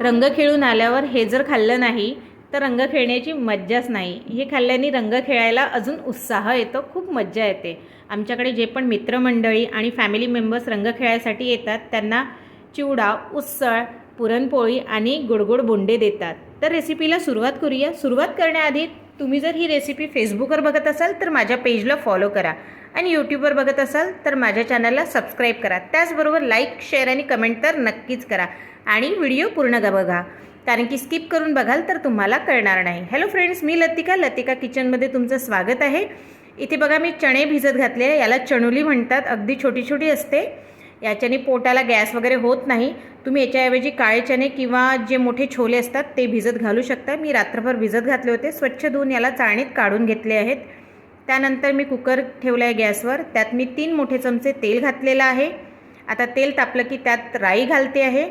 रंग खेळून आल्यावर हे जर खाल्लं नाही तर रंग खेळण्याची मज्जाच नाही. हे खाल्ल्याने रंग खेळायला अजून उत्साह येतो खूप मज्जा येते. आमच्याकडे जे पण मित्रमंडळी आणि फॅमिली मेंबर्स रंग खेळायसाठी येतात त्यांना चिवडा उसळ पुरणपोळी आणि गोडगोड बोंडे देतात. तर रेसिपीला सुरुवात करूया. सुरुवात करण्याआधी तुम्ही जर ही रेसिपी फेसबुकवर बघत असाल तर माझ्या पेजला फॉलो करा आणि यूट्यूबवर बघत असाल तर माझ्या चॅनलला सबस्क्राईब करा. त्याचबरोबर लाईक शेअर आणि कमेंट तर नक्कीच करा. आणि व्हिडिओ पूर्ण बघा. कारण की स्किप करून बघाल तर तुम्हाला कळणार नाही. हॅलो फ्रेंड्स मी लतिका. लतिका किचनमध्ये तुमचं स्वागत आहे. इथे बघा मी चणे भिजत घातले याला चणुली म्हणतात. अगदी छोटी छोटी असते. याच्याने पोटाला गॅस वगैरे होत नाही. तुम्ही याच्याऐवजी काळे चणे किंवा जे मोठे छोले असतात ते भिजत घालू शकता. मी रात्रभर भिजत घातले होते. स्वच्छ धुवून याला चाळणीत काढून घेतले आहेत. त्यानंतर मी कुकर ठेवला आहे गॅसवर. त्यात मी तीन मोठे चमचे तेल घातलेलं आहे. आता तेल तापलं की त्यात राई घालते आहे.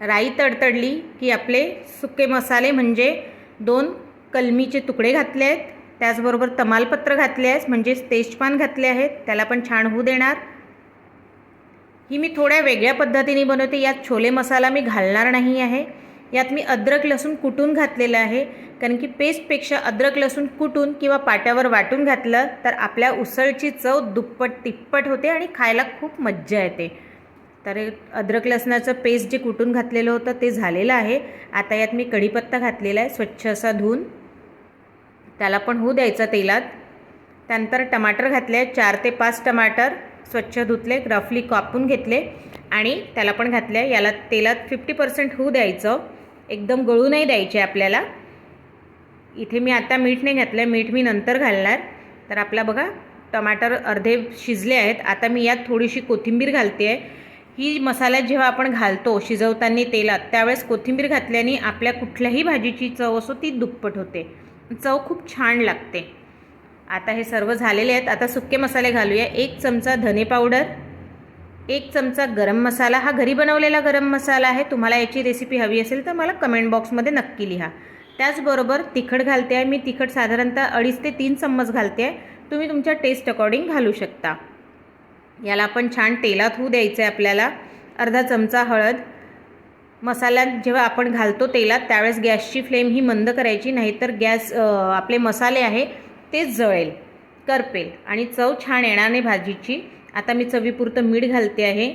राई तडतडली की आपले सुके मसाले म्हणजे दोन कलमीचे तुकडे घातले आहेत. त्याचबरोबर तमालपत्र घातले आहेत म्हणजेच तेजपान घातले आहेत. त्याला पण छान होऊ देणार. ही मी थोड्या वेगळ्या पद्धतीने बनवते. यात छोले मसाला मी घालणार नाही आहे. यात मी अद्रक लसूण कुटून घातलेलं आहे. कारण की पेस्टपेक्षा अद्रक लसूण कुटून किंवा पाट्यावर वाटून घातलं तर आपल्या उसळची चव दुप्पट तिप्पट होते आणि खायला खूप मज्जा येते. तर अद्रक लसणाचं पेस्ट जे कुटून घातलेलं होतं ते झालेलं आहे. आता यात मी कढीपत्ता घातलेला आहे स्वच्छ असा धुवून. त्याला पण होऊ द्यायचा तेलात. त्यानंतर टमाटर घातले चार ते पाच टमाटर स्वच्छ धुतले रफली कापून घेतले. आणि त्याला पण घातले याला तेलात फिफ्टी पर्सेंट होऊ द्यायचं. एकदम गळू नाही द्यायचे आपल्याला. इथे मी आता मीठ नाही घातलं आहे मीठ मी नंतर घालणार. तर आपला बघा टमाटर अर्धे शिजले आहेत. आता मी यात थोडीशी कोथिंबीर घालते आहे. ही मसाला जेव्हा आपण घालतो शिजवताना तेलात त्यावेळेस कोथिंबीर घातल्याने आपल्या कुठल्याही भाजीची चव असो ती दुप्पट होते. चव खूप छान लागते. आता हे सर्व झालेले आहेत. आता सुके मसाले घालूया. एक चमचा धने पावडर एक चमचा गरम मसाला. हा घरी बनवलेला गरम मसाला आहे. तुम्हाला याची रेसिपी हवी असेल तर मला कमेंट बॉक्समध्ये नक्की लिहा. त्याचबरोबर तिखट घालते आहे. मी तिखट साधारणतः अडीच ते तीन चम्मच घालते आहे. तुम्ही तुमच्या टेस्ट अकॉर्डिंग घालू शकता. याला आपण छान तेलात होऊ द्यायचं आहे आपल्याला. अर्धा चमचा हळद. मसाल्यात जेव्हा आपण घालतो तेलात त्यावेळेस गॅसची फ्लेम ही मंद करायची नाहीतर गॅस आपले मसाले आहे ते जळेल करपेल आणि चव छान येणार नाही भाजीची. आता मी चवीपुरतं मीठ घालते आहे.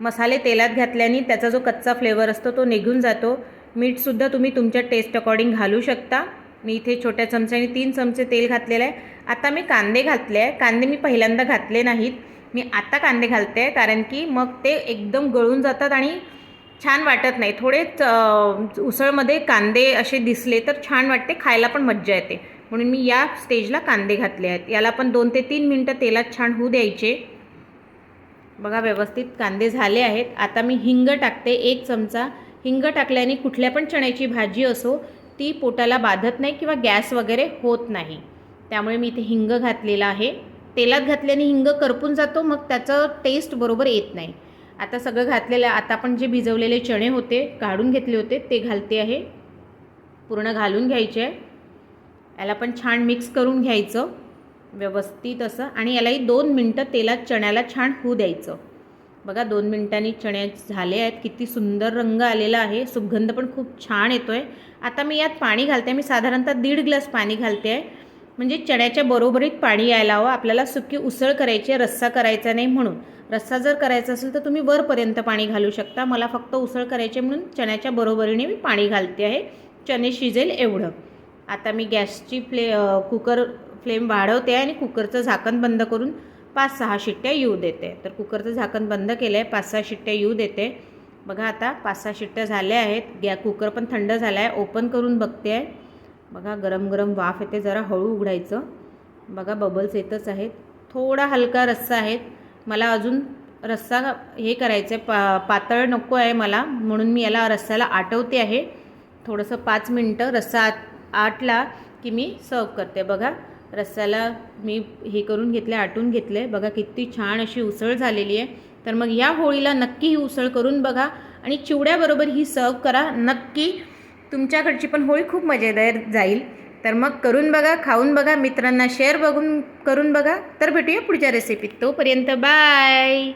मसाले तेलात घातल्याने त्याचा जो कच्चा फ्लेवर असतो तो निघून जातो. मीठसुद्धा तुम्ही तुमच्या टेस्ट अकॉर्डिंग घालू शकता. मी इथे छोट्या चमच्याने तीन चमचे तेल घातलेलं आहे. आता मी कांदे घातले आहे. कांदे मी पहिल्यांदा घातले नाहीत. मी आत्ता कांदे घालते आहे कारण की मग ते एकदम गळून जातात आणि छान वाटत नाही. थोडे च- उसळमध्ये कांदे असे दिसले तर छान वाटते खायला पण मज्जा येते. म्हणून मी या स्टेजला कांदे घातले आहेत. याला पण दोन ते तीन मिनटं तेलात छान होऊ द्यायचे. बघा व्यवस्थित कांदे झाले आहेत. आता मी हिंग टाकते एक चमचा. हिंग टाकल्याने कुठल्या पण चण्याची भाजी असो ती पोटाला बाधत नाही किंवा गॅस वगैरे होत नाही. त्यामुळे मी इथे हिंग घातलेला आहे. तेलात घातल्याने हिंग करपून जातो मग त्याचं टेस्ट बरोबर येत नाही. आता सगळं घातलेलं आता आपण जे भिजवलेले चणे होते काढून घेतले होते ते घालते आहे. पूर्ण घालून घ्यायचे आहे. याला पण छान मिक्स करून घ्यायचं. व्यवस्थित असं. आणि यालाही दोन मिनटं तेलात चण्याला छान होऊ द्यायचं. बघा दोन मिनटांनी चणे झाले आहेत. किती सुंदर रंग आलेला आहे. सुगंध पण खूप छान येतो आहे आता मी यात पाणी घालते. मी साधारणतः दीड ग्लास पाणी घालते आहे. म्हणजे चण्याच्या बरोबरीत पाणी यायला हवं. आपल्याला सुकी उसळ करायची आहे रस्सा करायचा नाही म्हणून. रस्सा जर करायचा असेल तर तुम्ही वरपर्यंत पाणी घालू शकता. मला फक्त उसळ करायची आहे म्हणून चण्याच्या बरोबरीने मी पाणी घालते आहे. चणे शिजेल एवढं. आता मी गॅसची फ्ले कुकर फ्लेम वाढवते आणि कुकरचं झाकण बंद करून पाच सहा शिट्ट्या येऊ देते. तर कुकरचं झाकण बंद केलं आहे पाच सहा शिट्ट्या येऊ देते. बघा आता पाच सहा शिट्ट्या झाल्या आहेत. गॅ कुकर पण थंड झाला आहे ओपन करून बघते आहे. बघा गरम गरम वाफ येते जरा हळू उघडायचं. बघा बबल्स येतच आहेत. थोडा हलका रस्सा आहेत. मला अजून रस्सा हे करायचं आहे पा पातळ नको आहे मला म्हणून मी याला रस्स्याला आटवते आहे. थोडंसं पाच मिनटं रस्सा आट आटला की मी सर्व करते. बघा रस्स्याला मी हे करून घेतले आटून घेतले. बघा किती छान अशी उसळ झालेली आहे. तर मग या होळीला नक्की ही उसळ करून बघा आणि चिवड्याबरोबर ही सर्व करा. नक्की तुमच्याकडची पण होळी खूप मजेदार जाईल. तर मग करून बघा खाऊन बघा मित्रांना शेअर बघून करून बघा. तर भेटूया पुढच्या रेसिपीत तोपर्यंत बाय